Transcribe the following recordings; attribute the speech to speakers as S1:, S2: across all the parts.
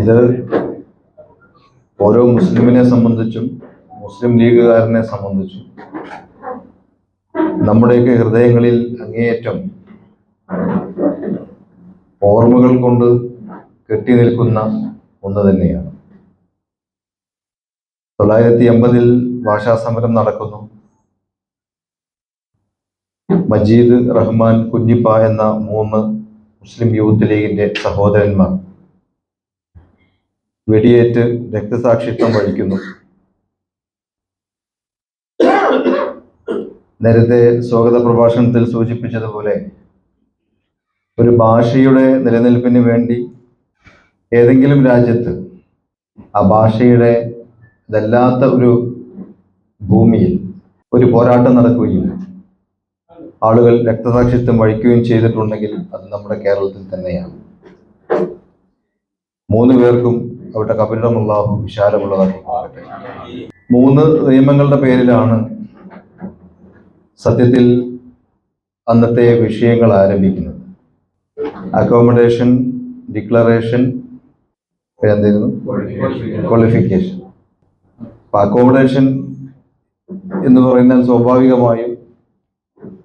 S1: ഇത് ഓരോ മുസ്ലിമിനെ സംബന്ധിച്ചും മുസ്ലിം ലീഗുകാരനെ സംബന്ധിച്ചും നമ്മുടെയൊക്കെ ഹൃദയങ്ങളിൽ അങ്ങേയറ്റം ഓർമ്മകൾ കൊണ്ട് കെട്ടി നിൽക്കുന്ന ഒന്ന് തന്നെയാണ്. തൊള്ളായിരത്തി എൺപതിൽ ഭാഷാ സമരം നടക്കുന്നു. മജീദ് റഹ്മാൻ കുഞ്ഞിപ്പ എന്ന മൂന്ന് മുസ്ലിം യൂത്ത് ലീഗിന്റെ സഹോദരന്മാർ. വെടിയേറ്റ് രക്തസാക്ഷിത്വം വഹിക്കുന്നു. നേരത്തെ സ്വാഗത പ്രഭാഷണത്തിൽ സൂചിപ്പിച്ചതുപോലെ ഒരു ഭാഷയുടെ നിലനിൽപ്പിന് വേണ്ടി ഏതെങ്കിലും രാജ്യത്ത് ആ ഭാഷയുടെ ഇതല്ലാത്ത ഒരു ഭൂമിയിൽ ഒരു പോരാട്ടം നടക്കുകയും ആളുകൾ രക്തസാക്ഷിത്വം വഹിക്കുകയും ചെയ്തിട്ടുണ്ടെങ്കിൽ അത് നമ്മുടെ കേരളത്തിൽ തന്നെയാണ്. മൂന്ന് പേർക്കും അവരുടെ കപിലമുള്ളാഹു വിശാലമുള്ളതാക്കി മാറട്ടെ. മൂന്ന് നിയമങ്ങളുടെ പേരിലാണ് സത്യത്തിൽ അന്നത്തെ വിഷയങ്ങൾ ആരംഭിക്കുന്നത്. അക്കോമഡേഷൻ ഡിക്ലറേഷൻ എന്തായിരുന്നു ക്വാളിഫിക്കേഷൻ അപ്പൊ അക്കോമഡേഷൻ എന്ന് പറയുന്നത് സ്വാഭാവികമായും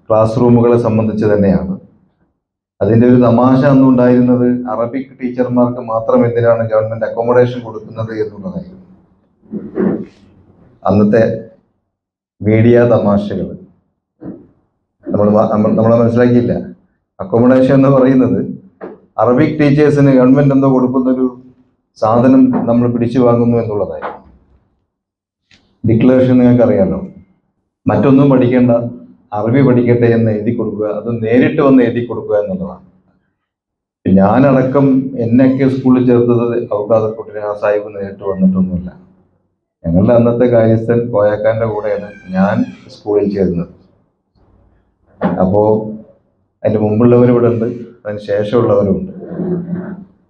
S1: ക്ലാസ് റൂമുകളെ സംബന്ധിച്ച് തന്നെയാണ്. അതിന്റെ ഒരു തമാശ അന്നുണ്ടായിരുന്നത് അറബിക് ടീച്ചർമാർക്ക് മാത്രം എന്തിനാണ് ഗവൺമെന്റ് അക്കോമഡേഷൻ കൊടുക്കുന്നത് എന്നുള്ളതായിരുന്നു. അന്നത്തെ മീഡിയ തമാശകൾ. നമ്മൾ നമ്മൾ മനസ്സിലാക്കിയില്ല. അക്കോമഡേഷൻ എന്ന് പറയുന്നത് അറബിക് ടീച്ചേഴ്സിന് ഗവൺമെന്റ് എന്തോ കൊടുക്കുന്നൊരു സാധനം നമ്മൾ പിടിച്ചു വാങ്ങുന്നു എന്നുള്ളതായിരുന്നു. ഡിക്ലറേഷൻ നിങ്ങൾക്ക് അറിയാമല്ലോ മറ്റൊന്നും പഠിക്കേണ്ട അറബി പഠിക്കട്ടെ എന്ന് എഴുതി കൊടുക്കുക അത് നേരിട്ട് വന്ന് എഴുതി കൊടുക്കുക എന്നുള്ളതാണ്. ഞാനടക്കം എന്നൊക്കെ സ്കൂളിൽ ചേർത്തത് ഔക്കാദക്കുട്ടിനെ ആ സാഹിബ് നേരിട്ട് വന്നിട്ടൊന്നുമില്ല. ഞങ്ങളുടെ അന്നത്തെ കാര്യസ്ഥൻ കോയാക്കാന്റെ കൂടെയാണ് ഞാൻ സ്കൂളിൽ ചേരുന്നത്. അപ്പോ അതിന് മുമ്പുള്ളവരും ഇവിടെ ഉണ്ട് അതിന് ശേഷമുള്ളവരും ഉണ്ട്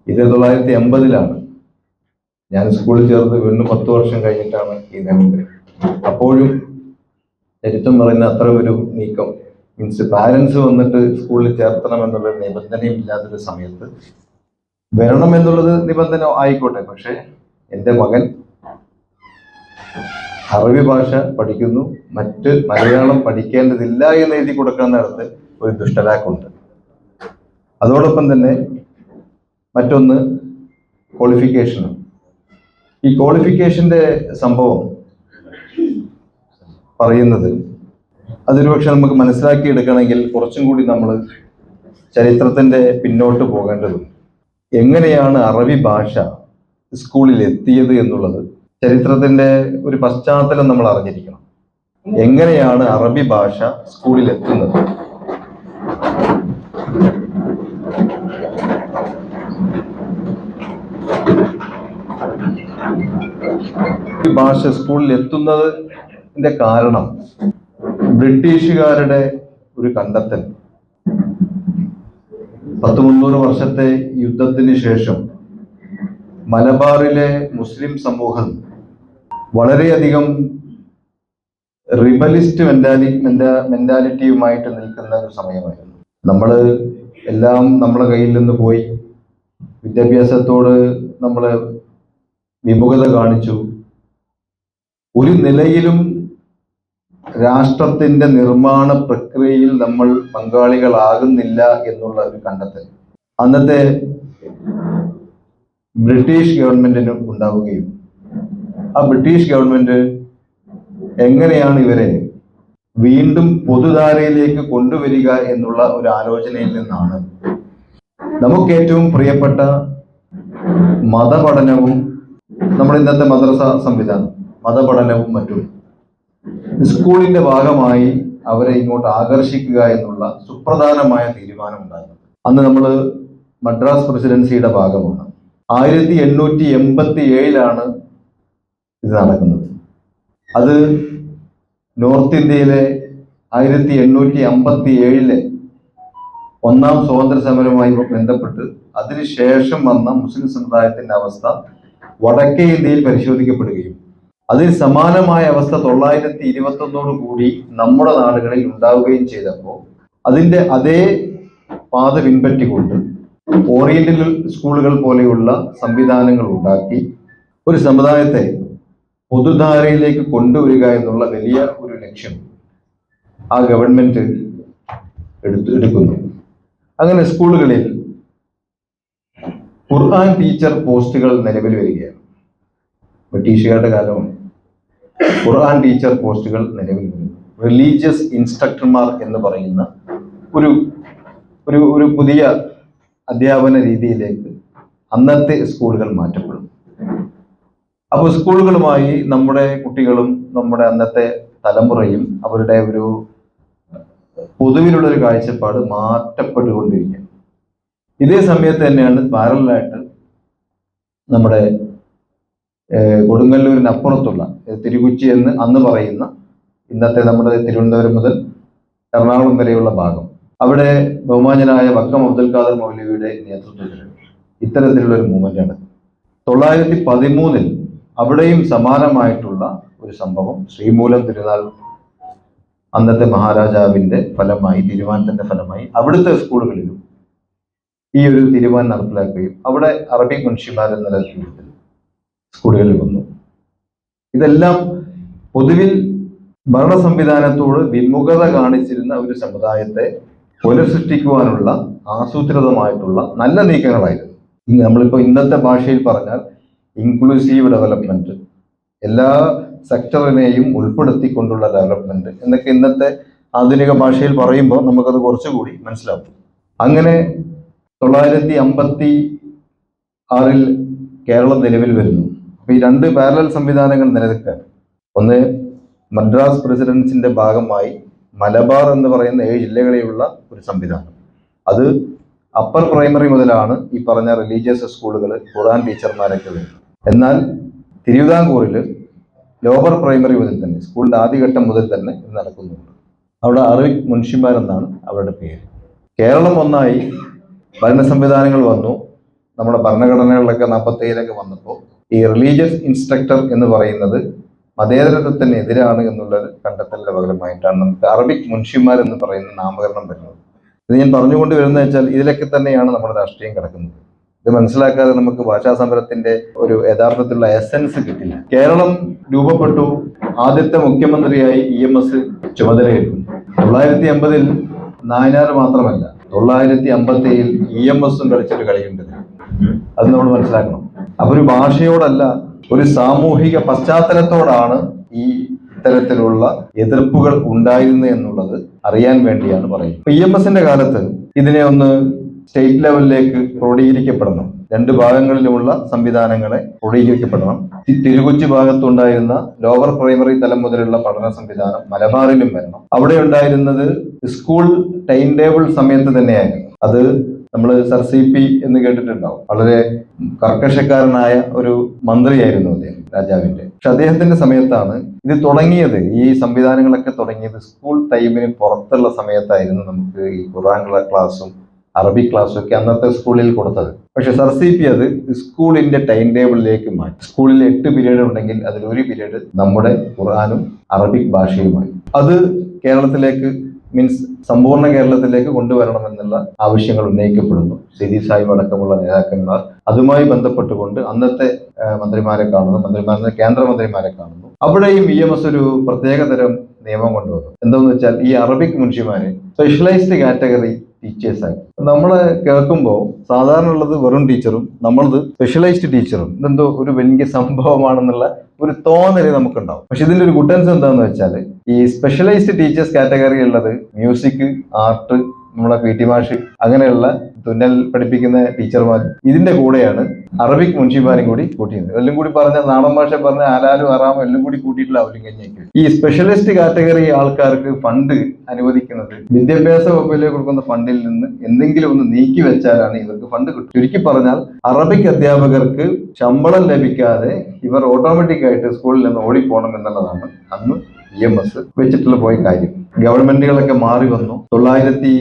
S1: ഇത് തൊള്ളായിരത്തി എൺപതിലാണ് ഞാൻ സ്കൂളിൽ ചേർന്ന് വീണ്ടും പത്ത് വർഷം കഴിഞ്ഞിട്ടാണ് ഈ നിയമം അപ്പോഴും ചരിത്രം പറയുന്ന അത്ര ഒരു നീക്കം. മീൻസ് പാരൻസ് വന്നിട്ട് സ്കൂളിൽ ചേർത്തണം എന്നുള്ള നിബന്ധനയും ഇല്ലാത്തൊരു സമയത്ത് വരണം എന്നുള്ളത് നിബന്ധന ആയിക്കോട്ടെ. പക്ഷെ എന്റെ മകൻ അറബി ഭാഷ പഠിക്കുന്നു. മറ്റ് മലയാളം പഠിക്കേണ്ടതില്ല എന്ന് എഴുതി കൊടുക്കുന്നിടത്ത് ഒരു ദുഷ്ടലാക്കുണ്ട്. അതോടൊപ്പം തന്നെ മറ്റൊന്ന് ക്വാളിഫിക്കേഷനും ഈ ക്വാളിഫിക്കേഷന്റെ സംഭവം പറയുന്നത്. അതൊരു പക്ഷെ നമുക്ക് മനസ്സിലാക്കിയെടുക്കണമെങ്കിൽ കുറച്ചും കൂടി നമ്മൾ ചരിത്രത്തിന്റെ പിന്നോട്ട് പോകേണ്ടതും എങ്ങനെയാണ് അറബി ഭാഷ സ്കൂളിൽ എത്തിയത് എന്നുള്ളത് ചരിത്രത്തിന്റെ ഒരു പശ്ചാത്തലം നമ്മൾ അറിഞ്ഞിരിക്കണം. എങ്ങനെയാണ് അറബി ഭാഷ സ്കൂളിൽ എത്തുന്നത് ഭാഷ സ്കൂളിൽ എത്തുന്നതിന്റെ കാരണം ബ്രിട്ടീഷുകാരുടെ ഒരു കണ്ടെത്തൽ. പത്ത് മുന്നൂറ് വർഷത്തെ യുദ്ധത്തിന് ശേഷം മലബാറിലെ മുസ്ലിം സമൂഹം വളരെയധികം റിബലിസ്റ്റ് മെന്റാലി മെന്റാ മെന്റാലിറ്റിയുമായിട്ട് നിൽക്കുന്ന ഒരു സമയമായിരുന്നു. നമ്മൾ എല്ലാം നമ്മളെ കയ്യിൽ നിന്ന് പോയി. വിദ്യാഭ്യാസത്തോട് നമ്മൾ വിമുഖത കാണിച്ചു. ഒരു നിലയിലും രാഷ്ട്രത്തിന്റെ നിർമ്മാണ പ്രക്രിയയിൽ നമ്മൾ പങ്കാളികളാകുന്നില്ല എന്നുള്ള ഒരു കണ്ടെത്തൽ. അന്നത്തെ ബ്രിട്ടീഷ് ഗവൺമെന്റിന് ഉണ്ടാവുകയും ആ ബ്രിട്ടീഷ് ഗവൺമെന്റ് എങ്ങനെയാണ് ഇവരെ വീണ്ടും പൊതുധാരയിലേക്ക് കൊണ്ടുവരിക എന്നുള്ള ഒരു ആലോചനയിൽ നിന്നാണ്. നമുക്ക് ഏറ്റവും പ്രിയപ്പെട്ട മതപഠനവും നമ്മുടെ ഇന്നത്തെ മദ്രസ സംവിധാനം മതപഠനവും മറ്റും. സ്കൂളിന്റെ ഭാഗമായി അവരെ ഇങ്ങോട്ട് ആകർഷിക്കുക എന്നുള്ള സുപ്രധാനമായ തീരുമാനം ഉണ്ടായിരുന്നു അന്ന് നമ്മൾ മദ്രാസ് പ്രസിഡൻസിയുടെ ഭാഗമാണ്. ആയിരത്തി എണ്ണൂറ്റി എൺപത്തി ഏഴിലാണ് ഇത് നടക്കുന്നത്. അത് നോർത്ത് ഇന്ത്യയിലെ ആയിരത്തി എണ്ണൂറ്റി അമ്പത്തി ഏഴിലെ ഒന്നാം സ്വാതന്ത്ര്യ സമരവുമായി ബന്ധപ്പെട്ട് അതിനുശേഷം വന്ന മുസ്ലിം സമുദായത്തിന്റെ അവസ്ഥ വടക്കേ ഇന്ത്യയിൽ പരിശോധിക്കപ്പെടുകയും അതിന് സമാനമായ അവസ്ഥ തൊള്ളായിരത്തി ഇരുപത്തി ഒന്നോട് കൂടി നമ്മുടെ നാടുകളിൽ ഉണ്ടാവുകയും ചെയ്തപ്പോൾ അതിന്റെ അതേ പാത പിൻപറ്റിക്കൊണ്ട് ഓറിയന്റൽ സ്കൂളുകൾ പോലെയുള്ള സംവിധാനങ്ങൾ ഉണ്ടാക്കി ഒരു സമുദായത്തെ പൊതുധാരയിലേക്ക് കൊണ്ടുവരിക എന്നുള്ള വലിയ ഒരു ലക്ഷ്യം ആ ഗവൺമെന്റ് എടുത്തു എടുക്കുന്നു. അങ്ങനെ സ്കൂളുകളിൽ ഖുർആൻ ടീച്ചർ പോസ്റ്റുകൾ നിലവിൽ വരികയാണ്. ബ്രിട്ടീഷുകാരുടെ കാലമാണ് ഖുർആൻ ടീച്ചർ പോസ്റ്റുകൾ നിലവിൽ വരുന്നു റിലീജിയസ് ഇൻസ്ട്രക്ടർമാർ എന്ന് പറയുന്ന ഒരു ഒരു ഒരു പുതിയ അധ്യാപന രീതിയിലേക്ക് അന്നത്തെ സ്കൂളുകൾ മാറ്റപ്പെടും അപ്പോൾ സ്കൂളുകളുമായി നമ്മുടെ കുട്ടികളും നമ്മുടെ അന്നത്തെ തലമുറയും അവരുടെ ഒരു പൊതുവിലുള്ള ഒരു കാഴ്ചപ്പാട് മാറ്റപ്പെട്ടുകൊണ്ടിരിക്കുക ഇതേ സമയത്ത് തന്നെയാണ് പാരലായിട്ട് നമ്മുടെ കൊടുങ്ങല്ലൂരിനപ്പുറത്തുള്ള തിരുകുച്ചി എന്ന് അന്ന് പറയുന്ന ഇന്നത്തെ നമ്മുടെ തിരുവനന്തപുരം മുതൽ എറണാകുളം വരെയുള്ള ഭാഗം. അവിടെ ബഹുമാനനായ വക്കം അബ്ദുൽ ഖാദർ മൗലവിയുടെ നേതൃത്വത്തിൽ ഇത്തരത്തിലുള്ള ഒരു മൂവ്മെന്റാണ് തൊള്ളായിരത്തി പതിമൂന്നിൽ അവിടെയും സമാനമായിട്ടുള്ള ഒരു സംഭവം ശ്രീമൂലം തിരുനാൾ അന്നത്തെ മഹാരാജാവിന്റെ ഫലമായി തീരുമാനത്തിന്റെ ഫലമായി അവിടുത്തെ സ്കൂളുകളിലും ഈ ഒരു തീരുമാനം നടപ്പിലാക്കുകയും അവിടെ അറബി മുൻഷിമാരെ നേതൃത്വത്തിൽ സ്കൂളുകളിൽ വന്നു. ഇതെല്ലാം പൊതുവിൽ ഭരണ സംവിധാനത്തോട് വിമുഖത കാണിച്ചിരുന്ന ഒരു സമുദായത്തെ പുനഃസൃഷ്ടിക്കുവാനുള്ള ആസൂത്രിതമായിട്ടുള്ള നല്ല നീക്കങ്ങളായിരുന്നു. നമ്മളിപ്പോൾ ഇന്നത്തെ ഭാഷയിൽ പറഞ്ഞാൽ ഇൻക്ലൂസീവ് ഡെവലപ്മെന്റ് എല്ലാ സെക്ടറിനെയും ഉൾപ്പെടുത്തിക്കൊണ്ടുള്ള ഡെവലപ്മെന്റ് എന്നൊക്കെ ഇന്നത്തെ ആധുനിക ഭാഷയിൽ പറയുമ്പോൾ നമുക്കത് കുറച്ചുകൂടി മനസ്സിലാവും. അങ്ങനെ തൊള്ളായിരത്തി അമ്പത്തി ആറിൽ കേരളം നിലവിൽ വരുന്നു. അപ്പൊ ഈ രണ്ട് പാരലൽ സംവിധാനങ്ങൾ നിലനിൽക്കാൻ. ഒന്ന് മദ്രാസ് പ്രസിഡൻസിന്റെ ഭാഗമായി മലബാർ എന്ന് പറയുന്ന ഏഴ് ജില്ലകളെയുള്ള ഒരു സംവിധാനം. അത് അപ്പർ പ്രൈമറി മുതലാണ് ഈ പറഞ്ഞ റിലീജിയസ് സ്കൂളുകൾ ഖുറാൻ ടീച്ചർമാരൊക്കെ വരുന്നത്. എന്നാൽ തിരുവിതാംകൂറിൽ ലോവർ പ്രൈമറി മുതൽ തന്നെ സ്കൂളിന്റെ ആദ്യഘട്ടം മുതൽ തന്നെ നടക്കുന്നുണ്ട്. അവിടെ അറബിക് മുൻഷിമാരെന്നാണ് അവരുടെ പേര്. കേരളം ഒന്നായി ഭരണ സംവിധാനങ്ങൾ വന്നു. നമ്മുടെ ഭരണഘടനകളിലൊക്കെ നാൽപ്പത്തേഴിലൊക്കെ വന്നപ്പോൾ ഈ റിലീജിയസ് ഇൻസ്ട്രക്ടർ എന്ന് പറയുന്നത് മതേതരത്വത്തിന് എതിരാണ് എന്നുള്ള കണ്ടെത്തലിന്റെ പകരമായിട്ടാണ്. നമുക്ക് അറബിക് മുൻഷിമാർ എന്ന് പറയുന്ന നാമകരണം വരുന്നത്. ഇത് ഞാൻ പറഞ്ഞുകൊണ്ട് വരുന്നത് വെച്ചാൽ ഇതിലൊക്കെ തന്നെയാണ് നമ്മുടെ രാഷ്ട്രീയം കിടക്കുന്നത്. ഇത് മനസ്സിലാക്കാതെ നമുക്ക് ഭാഷാ സമരത്തിന്റെ ഒരു യഥാർത്ഥത്തിലുള്ള എസൻസ് കിട്ടില്ല. കേരളം രൂപപ്പെട്ടു. ആദ്യത്തെ മുഖ്യമന്ത്രിയായി ഇ എം എസ് ചുമതലയേൽക്കും തൊള്ളായിരത്തി അമ്പതിൽ നായനാർ മാത്രമല്ല തൊള്ളായിരത്തി അമ്പത്തി ഏഴിൽ ഇ എം എസും കളിച്ചൊരു കളിയുണ്ട്. അത് നമ്മൾ മനസ്സിലാക്കണം. അപ്പൊ ഒരു ഭാഷയോടല്ല ഒരു സാമൂഹിക പശ്ചാത്തലത്തോടാണ് ഈ ഇത്തരത്തിലുള്ള എതിർപ്പുകൾ ഉണ്ടായിരുന്നത് എന്നുള്ളത് അറിയാൻ വേണ്ടിയാണ് പറയുന്നത്. ഇ എം എസിന്റെ കാലത്ത് ഇതിനെ ഒന്ന് സ്റ്റേറ്റ് ലെവലിലേക്ക് ക്രോഡീകരിക്കപ്പെടണം. രണ്ട് ഭാഗങ്ങളിലുമുള്ള സംവിധാനങ്ങളെ ക്രോഡീകരിക്കപ്പെടണം. തിരുകൊച്ചി ഭാഗത്തുണ്ടായിരുന്ന ലോവർ പ്രൈമറി തലം മുതലുള്ള പഠന സംവിധാനം മലബാറിലും വരണം. അവിടെ ഉണ്ടായിരുന്നത് സ്കൂൾ ടൈം ടേബിൾ സമയത്ത് തന്നെയായിരുന്നു. അത് നമ്മൾ സർ സി പി എന്ന് കേട്ടിട്ടുണ്ടാവും. വളരെ കർക്കശക്കാരനായ ഒരു മന്ത്രിയായിരുന്നു അദ്ദേഹം രാജാവിന്റെ പക്ഷെ അദ്ദേഹത്തിന്റെ സമയത്താണ് ഇത് തുടങ്ങിയത്. ഈ സംവിധാനങ്ങളൊക്കെ തുടങ്ങിയത് സ്കൂൾ ടൈമിന് പുറത്തുള്ള സമയത്തായിരുന്നു നമുക്ക് ഈ ഖുറാൻ ക്ലാസ്സും അറബി ക്ലാസ്സും ഒക്കെ അന്നത്തെ സ്കൂളിൽ കൊടുത്തത്. പക്ഷെ സർ സി പി അത് സ്കൂളിന്റെ ടൈം ടേബിളിലേക്ക് മാറ്റി. സ്കൂളിൽ എട്ട് പീരീഡ് ഉണ്ടെങ്കിൽ അതിൽ ഒരു പീരീഡ് നമ്മുടെ ഖുർആാനും അറബിക് ഭാഷയുമായി. അത് കേരളത്തിലേക്ക് മീൻസ് സമ്പൂർണ കേരളത്തിലേക്ക് കൊണ്ടുവരണമെന്നുള്ള ആവശ്യങ്ങൾ ഉന്നയിക്കപ്പെടുന്നു. സിദി സാഹിബ് അടക്കമുള്ള നേതാക്കന്മാർ അതുമായി ബന്ധപ്പെട്ടുകൊണ്ട് അന്നത്തെ മന്ത്രിമാരെ കാണുന്നു. മന്ത്രിമാരെ കേന്ദ്രമന്ത്രിമാരെ കാണുന്നു. അവിടെയും ഇ എം എസ് ഒരു പ്രത്യേകതരം നിയമം കൊണ്ടുവന്നു. എന്താന്ന് വെച്ചാൽ ഈ അറബിക് മുൻഷിമാരെ സ്പെഷ്യലൈസ്ഡ് കാറ്റഗറി ടീച്ചേഴ്സായി നമ്മൾ കേൾക്കുമ്പോൾ സാധാരണ ഉള്ളത് വെറും ടീച്ചറും നമ്മളത് സ്പെഷ്യലൈസ്ഡ് ടീച്ചറും ഇതെന്തോ ഒരു വലിയ സംഭവമാണെന്നുള്ള ഒരു തോന്നൽ നമുക്കുണ്ടാവും. പക്ഷെ ഇതിന്റെ ഒരു ഗുഡൻസ് എന്താണെന്ന് വെച്ചാൽ ഈ സ്പെഷ്യലൈസ്ഡ് ടീച്ചേഴ്സ് കാറ്റഗറി ഉള്ളത് മ്യൂസിക് ആർട്ട് നമ്മളെ പി ടി മാഷി അങ്ങനെയുള്ള തുന്നൽ പഠിപ്പിക്കുന്ന ടീച്ചർമാർ ഇതിന്റെ കൂടെയാണ് അറബിക് മുൻഷിമാരും കൂടി കൂട്ടിയത് എല്ലാം കൂടി പറഞ്ഞ നാടൻ ഭാഷ പറഞ്ഞ ആലാലും അറാമും എല്ലാം കൂടി കൂട്ടിയിട്ടുള്ള അവരും കഞ്ഞിക്ക് ഈ സ്പെഷ്യലിസ്റ്റ് കാറ്റഗറി ആൾക്കാർക്ക് ഫണ്ട് അനുവദിക്കുന്നത് വിദ്യാഭ്യാസ വകുപ്പിലേക്ക് കൊടുക്കുന്ന ഫണ്ടിൽ നിന്ന് എന്തെങ്കിലും ഒന്ന് നീക്കി വെച്ചാലാണ് ഇവർക്ക് ഫണ്ട് കിട്ടും ചുരുക്കി പറഞ്ഞാൽ അറബിക് അധ്യാപകർക്ക് ശമ്പളം ലഭിക്കാതെ ഇവർ ഓട്ടോമാറ്റിക് ആയിട്ട് സ്കൂളിൽ നിന്ന് ഓടിപ്പോണം എന്നുള്ളതാണ്. അന്ന് ഇ എം എസ് വെച്ചിട്ടുള്ള പോയ കാര്യം. ഗവൺമെന്റുകളൊക്കെ മാറി വന്നു. തൊള്ളായിരത്തി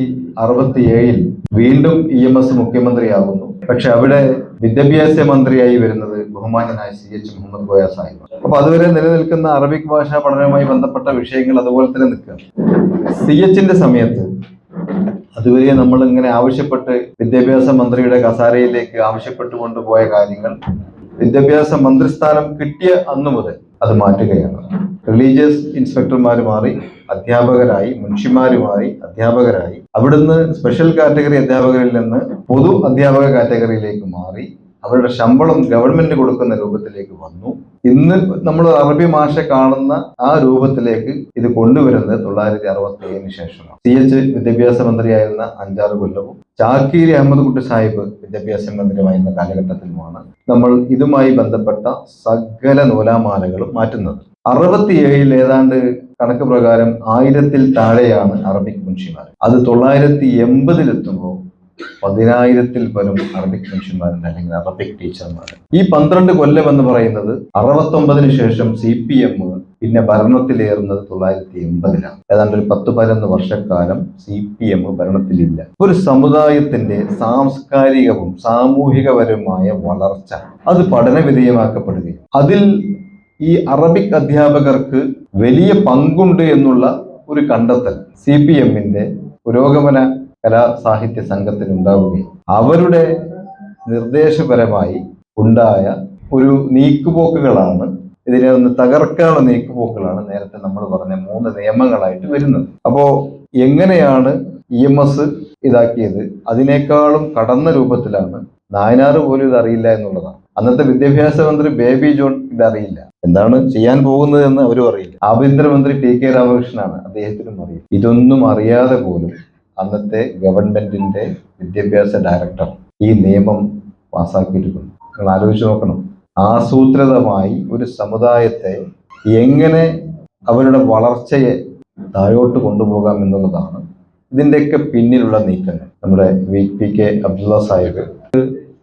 S1: അറുപത്തി ഏഴിൽ വീണ്ടും ഇ എം എസ് മുഖ്യമന്ത്രിയാകുന്നു പക്ഷെ അവിടെ വിദ്യാഭ്യാസ മന്ത്രിയായി വരുന്നത് ബഹുമാനനായ സി എച്ച് മുഹമ്മദ് കോയ സാഹിബ് അപ്പൊ അതുവരെ നിലനിൽക്കുന്ന അറബിക് ഭാഷാ പഠനവുമായി ബന്ധപ്പെട്ട വിഷയങ്ങൾ അതുപോലെ തന്നെ നിൽക്കുക സി എച്ചിന്റെ സമയത്ത് അതുവരെ നമ്മൾ ഇങ്ങനെ ആവശ്യപ്പെട്ട് വിദ്യാഭ്യാസ മന്ത്രിയുടെ കസാരയിലേക്ക് ആവശ്യപ്പെട്ടുകൊണ്ട് പോയ കാര്യങ്ങൾ വിദ്യാഭ്യാസ മന്ത്രിസ്ഥാനം കിട്ടിയ അന്നു മുതൽ അത് മാറ്റുകയാണ്. റിലീജിയസ് ഇൻസ്പെക്ടർമാർ മാറി അധ്യാപകരായി മുൻഷിമാർ മാറി അധ്യാപകരായി അവിടുന്ന് സ്പെഷ്യൽ കാറ്റഗറി അധ്യാപകരിൽ നിന്ന് പൊതു അധ്യാപക കാറ്റഗറിയിലേക്ക് മാറി അവരുടെ ശമ്പളം ഗവൺമെന്റ് കൊടുക്കുന്ന രൂപത്തിലേക്ക് വന്നു. ഇന്ന് നമ്മൾ അറബി ഭാഷ കാണുന്ന ആ രൂപത്തിലേക്ക് ഇത് കൊണ്ടുവരുന്നത് തൊള്ളായിരത്തി അറുപത്തി ഏഴിന് ശേഷമാണ്. സി എച്ച് വിദ്യാഭ്യാസ മന്ത്രിയായിരുന്ന അഞ്ചാറ് കൊല്ലവും ചാക്കീരി അഹമ്മദ് കുട്ടി സാഹിബ് വിദ്യാഭ്യാസ മന്ത്രിയുമായിരുന്ന കാലഘട്ടത്തിലുമാണ് നമ്മൾ ഇതുമായി ബന്ധപ്പെട്ട സകല നൂലാമാലകളും മാറ്റുന്നത്. അറുപത്തിയേഴിൽ ഏതാണ്ട് കണക്ക് പ്രകാരം ആയിരത്തിൽ താഴെയാണ് അറബിക് മുൻഷിമാർ. അത് തൊള്ളായിരത്തി എൺപതിലെത്തുമ്പോൾ പതിനായിരത്തിൽ പരം അറബിക് മനുഷ്യന്മാരുണ്ട് അല്ലെങ്കിൽ അറബിക് ടീച്ചർമാർ ഈ പന്ത്രണ്ട് കൊല്ലം എന്ന് പറയുന്നത് അറുപത്തൊമ്പതിന് ശേഷം സി പി എം പിന്നെ ഭരണത്തിലേറുന്നത് തൊള്ളായിരത്തി എൺപതിലാണ് ഏതാണ്ട് ഒരു പത്ത് പതിനൊന്ന് വർഷക്കാലം സി പി എം ഭരണത്തിലില്ല. ഒരു സമുദായത്തിന്റെ സാംസ്കാരികവും സാമൂഹികപരവുമായ വളർച്ച അത് പഠന വിധേയമാക്കപ്പെടുകയും അതിൽ ഈ അറബിക് അധ്യാപകർക്ക് വലിയ പങ്കുണ്ട് എന്നുള്ള ഒരു കണ്ടെത്തൽ സി പി എമ്മിന്റെ പുരോഗമന കലാ സാഹിത്യ സംഘത്തിനുണ്ടാവുകയും അവരുടെ നിർദ്ദേശപരമായി ഉണ്ടായ ഒരു നീക്കുപോക്കുകളാണ്. ഇതിനെ ഒന്ന് തകർക്കാനുള്ള നീക്കുപോക്കുകളാണ് നേരത്തെ നമ്മൾ പറഞ്ഞ മൂന്ന് നിയമങ്ങളായിട്ട് വരുന്നത്. അപ്പോൾ എങ്ങനെയാണ് ഇ എം എസ് ഇതാക്കിയത്? അതിനേക്കാളും കടന്ന രൂപത്തിലാണ് നായനാറ് പോലും ഇത് അറിയില്ല എന്നുള്ളതാണ്. അന്നത്തെ വിദ്യാഭ്യാസ മന്ത്രി ബേബി ജോൺ ഇതറിയില്ല. എന്താണ് ചെയ്യാൻ പോകുന്നത് എന്ന് അവരും അറിയില്ല. ആഭ്യന്തരമന്ത്രി ടി കെ രാമകൃഷ്ണനാണ് അദ്ദേഹത്തിനും അറിയില്ല. ഇതൊന്നും അറിയാതെ പോലും അന്നത്തെ ഗവൺമെന്റിന്റെ വിദ്യാഭ്യാസ ഡയറക്ടർ ഈ നിയമം പാസ്സാക്കിയിരിക്കുന്നു നിങ്ങൾ ആലോചിച്ച് നോക്കണം. ആസൂത്രിതമായി ഒരു സമുദായത്തെ എങ്ങനെ അവരുടെ വളർച്ചയെ താഴോട്ട് കൊണ്ടുപോകാം എന്നുള്ളതാണ് ഇതിന്റെയൊക്കെ പിന്നിലുള്ള നീക്കങ്ങൾ. നമ്മുടെ V P K Abdulla Sahib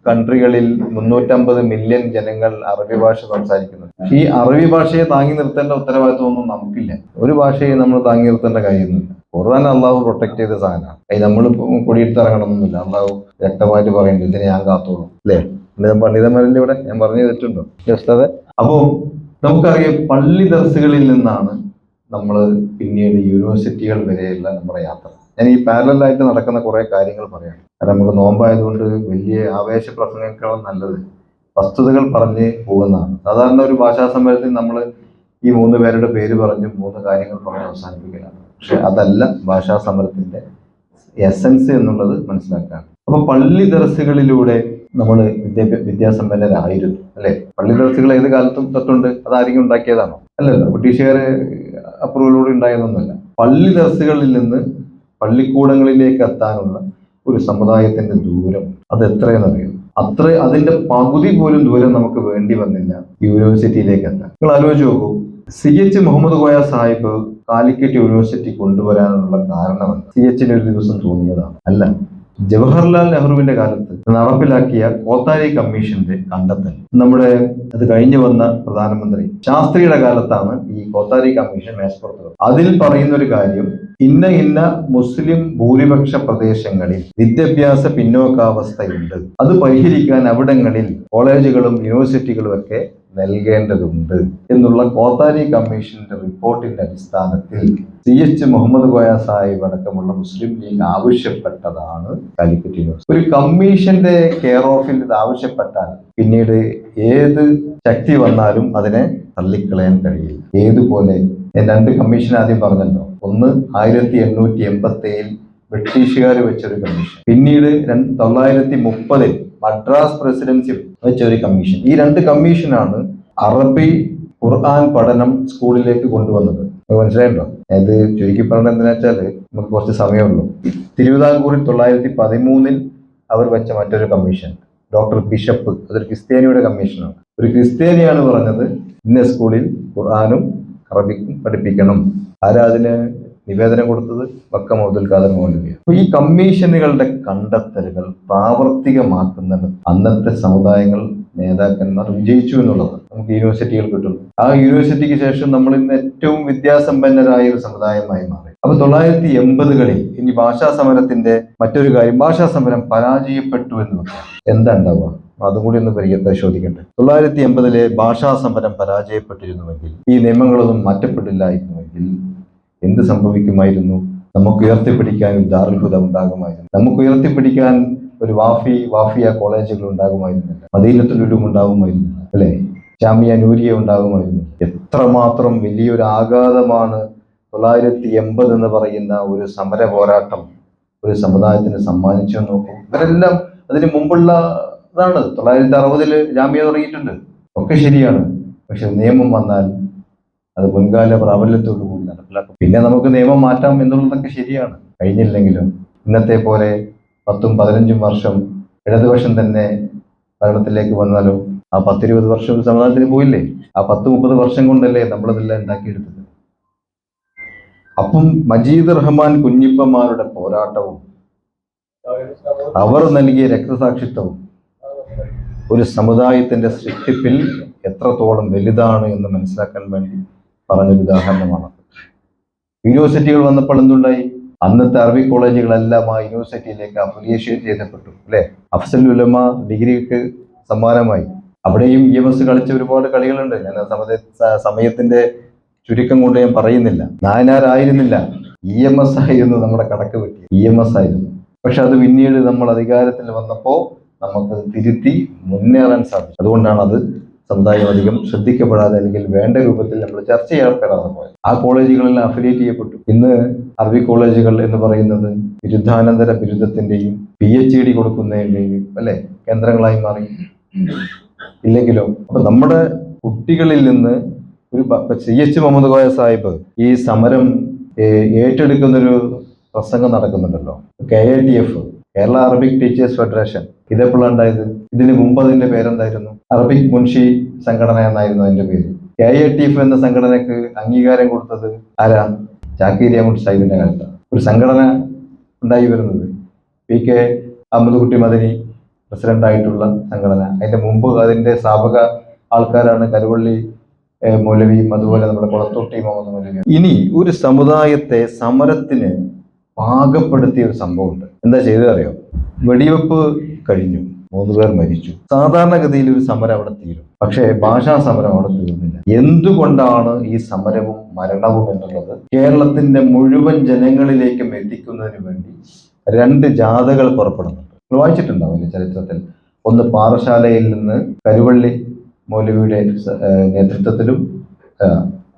S1: കൺട്രികളിൽ മുന്നൂറ്റമ്പത് മില്യൺ ജനങ്ങൾ അറബി ഭാഷ സംസാരിക്കുന്നു. ഈ അറബി ഭാഷയെ താങ്ങി നിർത്തേണ്ട ഉത്തരവാദിത്വമൊന്നും നമുക്കില്ല. ഒരു ഭാഷയെ നമ്മൾ താങ്ങി നിർത്തേണ്ട കാര്യമൊന്നുമില്ല. ഖുർആൻ അള്ളാഹു പ്രൊട്ടക്ട് ചെയ്ത സാധനമാണ്. അത് നമ്മൾ കൊടിയെടുത്ത് അള്ളാഹു വ്യക്തമായിട്ട് പറയുന്നുണ്ട് ഇതിനെ ഞാൻ കാത്തോളൂ. അല്ലേ? അല്ലെ പണ്ഡിതന്മാരിന്റെ ഇവിടെ? ഞാൻ പറഞ്ഞു തെറ്റുണ്ടോ? ജസ്റ്റ് അതെ അപ്പോൾ നമുക്കറിയാം പള്ളി ദർസുകളിൽ നിന്നാണ് നമ്മൾ പിന്നീട് യൂണിവേഴ്സിറ്റികൾ വരെയുള്ള നമ്മുടെ യാത്ര. ഞാൻ ഈ പാരലായിട്ട് നടക്കുന്ന കുറെ കാര്യങ്ങൾ പറയാം. കാരണം നമുക്ക് നോമ്പായതുകൊണ്ട് വലിയ ആവേശ പ്രസംഗങ്ങളും നല്ലത്. വസ്തുതകൾ പറഞ്ഞ് പോകുന്നതാണ്. സാധാരണ ഒരു ഭാഷാ സമ്മേളനത്തിൽ നമ്മൾ ഈ മൂന്ന് പേരുടെ പേര് പറഞ്ഞ് മൂന്ന് കാര്യങ്ങൾ പറഞ്ഞ് അവസാനിപ്പിക്കലാണ്. പക്ഷെ അതല്ല ഭാഷാ സമരത്തിന്റെ എസൻസ് എന്നുള്ളത് മനസ്സിലാക്കാൻ. അപ്പൊ പള്ളി ദർസുകളിലൂടെ നമ്മൾ വിദ്യാഭ്യാസ വിദ്യാസമ്പന്നരായിരുന്നു അല്ലെ? പള്ളി ദർസുകൾ ഏത് കാലത്തും തൊട്ടുണ്ട്? അതാരെങ്കിലും ഉണ്ടാക്കിയതാണോ? അല്ലല്ലോ ബ്രിട്ടീഷുകാർ അപ്രൂവലോടെ ഉണ്ടായതൊന്നുമല്ല. പള്ളി ദർസുകളിൽ നിന്ന് പള്ളിക്കൂടങ്ങളിലേക്ക് എത്താനുള്ള ഒരു സമുദായത്തിന്റെ ദൂരം അത് എത്രയെന്നറിയാം അത്ര അതിന്റെ പകുതി പോലും ദൂരം നമുക്ക് വേണ്ടി വന്നില്ല യൂണിവേഴ്സിറ്റിയിലേക്ക് എത്താൻ. നിങ്ങൾ ആലോചിച്ച് നോക്കൂ C H Muhammad Koya Sahib Calicut university കൊണ്ടുവരാനുള്ള കാരണമെന്ന് സി എച്ചിന് ഒരു ദിവസം തോന്നിയതാണ്. അല്ല ജവഹർലാൽ നെഹ്റുവിന്റെ കാലത്ത് നടപ്പിലാക്കിയ കോത്താരി കമ്മീഷന്റെ കണ്ടെത്തൽ. നമ്മുടെ അത് കഴിഞ്ഞു വന്ന പ്രധാനമന്ത്രി ശാസ്ത്രിയുടെ കാലത്താണ് ഈ കോത്താരി കമ്മീഷൻ മേശപ്പുറത്ത് അതിൽ പറയുന്ന ഒരു കാര്യം ഇന്ന ഇന്ന മുസ്ലിം ഭൂരിപക്ഷ പ്രദേശങ്ങളിൽ വിദ്യാഭ്യാസ പിന്നോക്കാവസ്ഥയുണ്ട്. അത് പരിഹരിക്കാൻ അവിടങ്ങളിൽ കോളേജുകളും യൂണിവേഴ്സിറ്റികളും ഒക്കെ നൽകേണ്ടതുണ്ട് എന്നുള്ള കോത്താരി കമ്മീഷന്റെ റിപ്പോർട്ടിന്റെ അടിസ്ഥാനത്തിൽ സി എച്ച് മുഹമ്മദ് കോയ സാഹിബ് അടക്കമുള്ള മുസ്ലിം ലീഗ് ആവശ്യപ്പെട്ടതാണ് കാലിക്കറ്റ് യൂണിവേഴ്സിറ്റി. ഒരു കമ്മീഷന്റെ കെയർ ഓഫിൽ ഇത് ആവശ്യപ്പെട്ടാൽ പിന്നീട് ഏത് ശക്തി വന്നാലും അതിനെ തള്ളിക്കളയാൻ കഴിയില്ല. ഏതുപോലെ രണ്ട് കമ്മീഷൻ ആദ്യം പറഞ്ഞല്ലോ. ഒന്ന് ആയിരത്തി എണ്ണൂറ്റി എൺപത്തി ഏഴിൽ ബ്രിട്ടീഷുകാർ വെച്ചൊരു കമ്മീഷൻ പിന്നീട് തൊള്ളായിരത്തി മുപ്പതിൽ മദ്രാസ് പ്രസിഡൻസി വെച്ചൊരു കമ്മീഷൻ ഈ രണ്ട് കമ്മീഷനാണ് അറബി ഖുർആൻ പഠനം സ്കൂളിലേക്ക് കൊണ്ടുവന്നത്. മനസ്സിലായിട്ടോ ഇത് ചുരുക്കി പറഞ്ഞത് എന്താണെന്ന് വെച്ചാൽ നമുക്ക് കുറച്ച് സമയമുള്ളൂ. തിരുവിതാംകൂറിൽ തൊള്ളായിരത്തി പതിമൂന്നിൽ അവർ വെച്ച മറ്റൊരു കമ്മീഷൻ ഡോക്ടർ ബിഷപ്പ്. അതൊരു ക്രിസ്ത്യാനിയുടെ കമ്മീഷനാണ് ഒരു ക്രിസ്ത്യാനിയാണ് പറഞ്ഞത് ഇന്ന സ്കൂളിൽ ഖുർആാനും അറബിക്കും പഠിപ്പിക്കണം. ആരാ അതിന് നിവേദനം കൊടുത്തത്? വക്ക മുതൽ ഖാദർ മൗലവിയ അപ്പൊ ഈ കമ്മീഷനുകളുടെ കണ്ടെത്തലുകൾ പ്രാവർത്തികമാക്കുന്നത് അന്നത്തെ സമുദായങ്ങൾ നേതാക്കന്മാർ വിജയിച്ചു എന്നുള്ളതാണ്. നമുക്ക് യൂണിവേഴ്സിറ്റികൾ കിട്ടുന്നു ആ യൂണിവേഴ്സിറ്റിക്ക് ശേഷം നമ്മൾ ഇന്ന് ഏറ്റവും വിദ്യാസമ്പന്നരായ ഒരു സമുദായമായി മാറി. അപ്പൊ തൊള്ളായിരത്തി എൺപതുകളിൽ ഇനി ഭാഷാ സമരത്തിന്റെ മറ്റൊരു കാര്യം ഭാഷാ സമരം പരാജയപ്പെട്ടു എന്ന് എന്താ ഉണ്ടാവുക അതും കൂടി ഒന്ന് പരിശോധിക്കട്ടെ തൊള്ളായിരത്തി എൺപതിലെ ഭാഷാ സമരം പരാജയപ്പെട്ടിരുന്നുവെങ്കിൽ ഈ നിയമങ്ങളൊന്നും മാറ്റപ്പെട്ടില്ലായിരുന്നുവെങ്കിൽ എന്ത് സംഭവിക്കുമായിരുന്നു? നമുക്ക് ഉയർത്തിപ്പിടിക്കാൻ ഒരു ദാറുൽഹുദ ഉണ്ടാകുമായിരുന്നു. നമുക്ക് ഉയർത്തിപ്പിടിക്കാൻ ഒരു വാഫി വാഫിയ കോളേജുകൾ ഉണ്ടാകുമായിരുന്നില്ല. മദീനത്തുലും ഉണ്ടാകുമായിരുന്നില്ല. അല്ലേ? ജാമിയ നൂരിയ ഉണ്ടാകുമായിരുന്നു എത്രമാത്രം വലിയൊരു ആഘാതമാണ് തൊള്ളായിരത്തി എൺപത് എന്ന് പറയുന്ന ഒരു സമര പോരാട്ടം ഒരു സമുദായത്തിന് സമ്മാനിച്ചു നോക്കും. ഇവരെല്ലാം അതിന് മുമ്പുള്ള ഇതാണ്. തൊള്ളായിരത്തി അറുപതിൽ ജാമ്യം തുടങ്ങിയിട്ടുണ്ട്. ഒക്കെ ശരിയാണ്. പക്ഷെ നിയമം വന്നാൽ അത് മുൻകാല പ്രാബല്യത്തോടു കൂടി നടപ്പിലാക്കും. പിന്നെ നമുക്ക് നിയമം മാറ്റാം എന്നുള്ളതൊക്കെ ശരിയാണ്. കഴിഞ്ഞില്ലെങ്കിലും ഇന്നത്തെ പോലെ പത്തും പതിനഞ്ചും വർഷം ഇടതുപക്ഷം തന്നെ ഭരണത്തിലേക്ക് വന്നാലും ആ പത്തിരുപത് വർഷം സമുദായത്തിന് പോയില്ലേ? ആ പത്ത് മുപ്പത് വർഷം കൊണ്ടല്ലേ നമ്മളതെല്ലാം ഉണ്ടാക്കിയെടുത്തത്? അപ്പം മജീദ് റഹ്മാൻ കുഞ്ഞിപ്പന്മാരുടെ പോരാട്ടവും അവർ നൽകിയ രക്തസാക്ഷിത്വവും ഒരു സമുദായത്തിന്റെ സൃഷ്ടിപ്പിൽ എത്രത്തോളം വലുതാണ് എന്ന് മനസ്സിലാക്കാൻ വേണ്ടി പറഞ്ഞൊരു ഉദാഹരണമാണ്. യൂണിവേഴ്സിറ്റികൾ വന്നപ്പോൾ എന്തുണ്ടായി? അന്നത്തെ അറബി കോളേജുകളെല്ലാം ആ യൂണിവേഴ്സിറ്റിയിലേക്ക് അഫിലിയേഷൻ ചെയ്തപ്പെട്ടു അല്ലെ? അഫ്സൽ ഉലമ ഡിഗ്രിക്ക് സമ്മാനമായി. അവിടെയും ഇ എം എസ് കളിച്ച ഒരുപാട് കളികളുണ്ട്. ഞാൻ സമയത്തിന്റെ ചുരുക്കം കൊണ്ട് ഞാൻ പറയുന്നില്ല. നായനാരായിരുന്നില്ല. ഇ എം എസ് ആയിരുന്നു നമ്മുടെ കടക്ക് പറ്റി ഇ എം എസ് ആയിരുന്നു. പക്ഷെ അത് പിന്നീട് നമ്മൾ അധികാരത്തിൽ വന്നപ്പോൾ നമുക്ക് തിരുത്തി മുന്നേറാൻ സാധിച്ചു. അതുകൊണ്ടാണ് അത് സമുദായം അധികം ശ്രദ്ധിക്കപ്പെടാതെ അല്ലെങ്കിൽ വേണ്ട രൂപത്തിൽ നമ്മൾ ചർച്ച ചെയ്യപ്പെടാതെ പോയത്. ആ കോളേജുകളെല്ലാം അഫിലിയേറ്റ് ചെയ്യപ്പെട്ടു. ഇന്ന് അറബി കോളേജുകൾ എന്ന് പറയുന്നത് ബിരുദാനന്തര ബിരുദത്തിന്റെയും പി എച്ച് ഡി കൊടുക്കുന്നതിന്റെയും അല്ലെ കേന്ദ്രങ്ങളായി മാറി. ഇല്ലെങ്കിലോ? അപ്പൊ നമ്മുടെ കുട്ടികളിൽ നിന്ന് ഒരു സി എച്ച് മുഹമ്മദ് കോയ സാഹിബ് ഈ സമരം ഏറ്റെടുക്കുന്നൊരു പ്രസംഗം നടക്കുന്നുണ്ടല്ലോ. K A T F Kerala Arabic teachers federation. ഇതെപ്പോഴാണ് ഉണ്ടായത് ഇതിന് മുമ്പ് അതിന്റെ പേരെന്തായിരുന്നു? അറബിക് മുൻഷി സംഘടന എന്നായിരുന്നു അതിന്റെ പേര്. കെ എ ടി എഫ് എന്ന സംഘടനക്ക് അംഗീകാരം കൊടുത്തത് ആരാ? ചാക്കീരി അഹമ്മദ് സാഹിബിന്റെ കാലത്താണ് ഒരു സംഘടന ഉണ്ടായി വരുന്നത് പി കെ അഹമ്മദ് കുട്ടി മദനി പ്രസിഡന്റായിട്ടുള്ള സംഘടന. അതിന്റെ മുമ്പ് അതിന്റെ സ്ഥാപക ആൾക്കാരാണ് കരുവള്ളി മൗലവിയും അതുപോലെ നമ്മുടെ കുളത്തൊട്ടി മുഹമ്മദ് മൗലവിയും. ഇനി ഒരു സമുദായത്തെ സമരത്തിന് പാകപ്പെടുത്തിയ ഒരു സംഭവമുണ്ട്. എന്താ ചെയ്തത് അറിയോ? വെടിവെപ്പ് കഴിഞ്ഞു. മൂന്ന് പേർ മരിച്ചു. സാധാരണഗതിയിൽ ഒരു സമരം അവിടെ തീരും. പക്ഷേ ഭാഷാ സമരം അവിടെ തീർന്നില്ല. എന്തുകൊണ്ടാണ് ഈ സമരവും മരണവും എന്നുള്ളത്? കേരളത്തിന്റെ മുഴുവൻ ജനങ്ങളിലേക്കും എത്തിക്കുന്നതിന് വേണ്ടി രണ്ട് ജാഥകൾ പുറപ്പെടുന്നുണ്ട്. വായിച്ചിട്ടുണ്ടാവില്ലേ ചരിത്രത്തിൽ? ഒന്ന് പാറശാലയിൽ നിന്ന് കരുവള്ളി മൗലവിയുടെ നേതൃത്വത്തിലും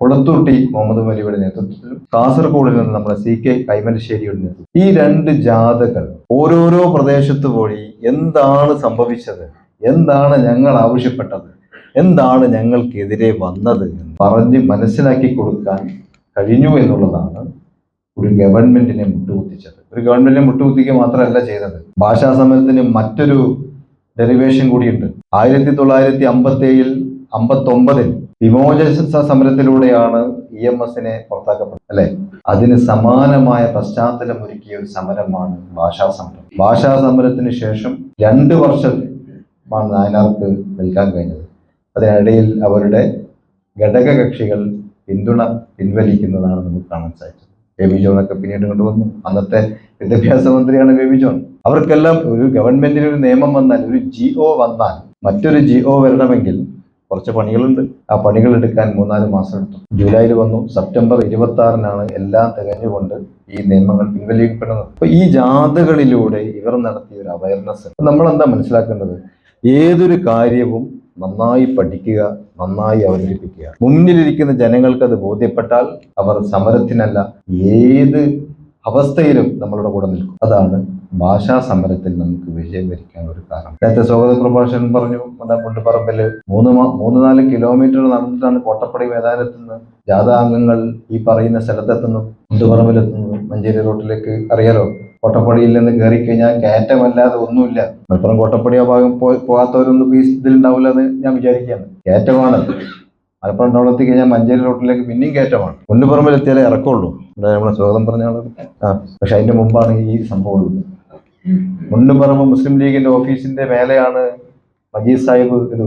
S1: കുളത്തൂട്ടി മുഹമ്മദ് മലിയുടെ നേതൃത്വത്തിലും കാസർഗോഡിൽ നിന്ന് നമ്മുടെ സി കെ കൈമലശ്ശേരിയുടെ നേതൃത്വം ഈ രണ്ട് ജാഥകൾ ഓരോരോ പ്രദേശത്ത് പോയി എന്താണ് സംഭവിച്ചത്? എന്താണ് ഞങ്ങൾ ആവശ്യപ്പെട്ടത്? എന്താണ് ഞങ്ങൾക്കെതിരെ വന്നത് എന്ന് പറഞ്ഞ് മനസ്സിലാക്കി കൊടുക്കാൻ കഴിഞ്ഞു എന്നുള്ളതാണ് ഒരു ഗവൺമെന്റിനെ മുട്ടുകുത്തിച്ചത്. ഒരു ഗവൺമെന്റിനെ മുട്ടുകുത്തിക്കുക മാത്രമല്ല ചെയ്തത്. ഭാഷാ സമരത്തിന് മറ്റൊരു ഡെറിവേഷൻ കൂടിയുണ്ട്. ആയിരത്തി തൊള്ളായിരത്തി അമ്പത്തി ഏഴിൽ അമ്പത്തി ഒമ്പതിൽ വിമോചന സമരത്തിലൂടെയാണ് ഇ എം എസിനെ പുറത്താക്കപ്പെട്ടത് അല്ലെ? അതിന് സമാനമായ പശ്ചാത്തലം ഒരുക്കിയ ഒരു സമരമാണ് ഭാഷാ സമരം. ഭാഷാ സമരത്തിന് ശേഷം രണ്ട് വർഷമാണ് നായനാർക്ക് നിൽക്കാൻ കഴിഞ്ഞത്. അതിനിടയിൽ അവരുടെ ഘടകകക്ഷികൾ പിന്തുണ പിൻവലിക്കുന്നതാണ് നമുക്ക് കാണാൻ സാധിച്ചത്. ബേബി ജോണൊക്കെ പിന്നീട് കൊണ്ടുവന്നു. അന്നത്തെ വിദ്യാഭ്യാസ മന്ത്രിയാണ് ബേബി ജോൺ. അവർക്കെല്ലാം ഒരു ഗവൺമെന്റിന് ഒരു നിയമം വന്നാൽ ഒരു ജി ഒ വന്നാൽ മറ്റൊരു ജി ഒ വരണമെങ്കിൽ കുറച്ച് പണികളുണ്ട്. ആ പണികൾ എടുക്കാൻ മൂന്നാൽ മാസം എടുത്തു. ജൂലൈയിൽ വന്നു. സെപ്റ്റംബർ ഇരുപത്തി ആറിനാണ് എല്ലാം തികഞ്ഞുകൊണ്ട് ഈ നിയമങ്ങൾ പിൻവലിക്കപ്പെടുന്നത്. അപ്പൊ ഈ ജാഥകളിലൂടെ ഇവർ നടത്തിയ ഒരു അവയർനെസ് നമ്മൾ എന്താ മനസ്സിലാക്കേണ്ടത്? ഏതൊരു കാര്യവും നന്നായി പഠിക്കുക നന്നായി അവതരിപ്പിക്കുക. മുന്നിലിരിക്കുന്ന ജനങ്ങൾക്ക് അത് ബോധ്യപ്പെട്ടാൽ അവർ സമരത്തിനല്ല ഏത് അവസ്ഥയിലും നമ്മളുടെ കൂടെ നിൽക്കും. അതാണ് ഭാഷാ സമരത്തിൽ നമുക്ക് വിജയം വരിക്കാൻ ഒരു കാരണം. നേരത്തെ സ്വാഗത പ്രഭാഷകൻ പറഞ്ഞു നമ്മുടെ മുണ്ടുപറമ്പിൽ മൂന്ന് മൂന്ന് നാല് കിലോമീറ്റർ നടന്നിട്ടാണ് കോട്ടപ്പടി മൈതാനത്ത് നിന്ന് ജാഥാംഗങ്ങൾ ഈ പറയുന്ന സ്ഥലത്തെത്തുന്നു മുണ്ടുപറമ്പിലെത്തുന്നു മഞ്ചേരി റോട്ടിലേക്ക്. അറിയാലോ കോട്ടപ്പടിയിൽ നിന്ന് കയറി കഴിഞ്ഞാൽ കയറ്റമല്ലാതെ ഒന്നുമില്ല. മലപ്പുറം കോട്ടപ്പടി ആ ഭാഗം പോകാത്തവരൊന്നും ഈ ഇതിലുണ്ടാവില്ല എന്ന് ഞാൻ വിചാരിക്കുകയാണ്. കയറ്റമാണ്. മലപ്പുറം ടൗണെത്തി കഴിഞ്ഞാൽ മഞ്ചേരി റോട്ടിലേക്ക് പിന്നെയും കയറ്റമാണ്. മുണ്ടുപറമ്പിലെത്തിയാലേ ഇറക്കുള്ളൂ ഇവിടെ നമ്മളെ സ്വാഗതം പറഞ്ഞ ആൾ. ആ പക്ഷെ അതിന്റെ മുമ്പാണ് ഈ സംഭവം ഉള്ളത്. മുണ്ടുപറമ്പ് മുസ്ലിം ലീഗിന്റെ ഓഫീസിന്റെ മേലെയാണ് മജീദ് സാഹിബ് ഇത്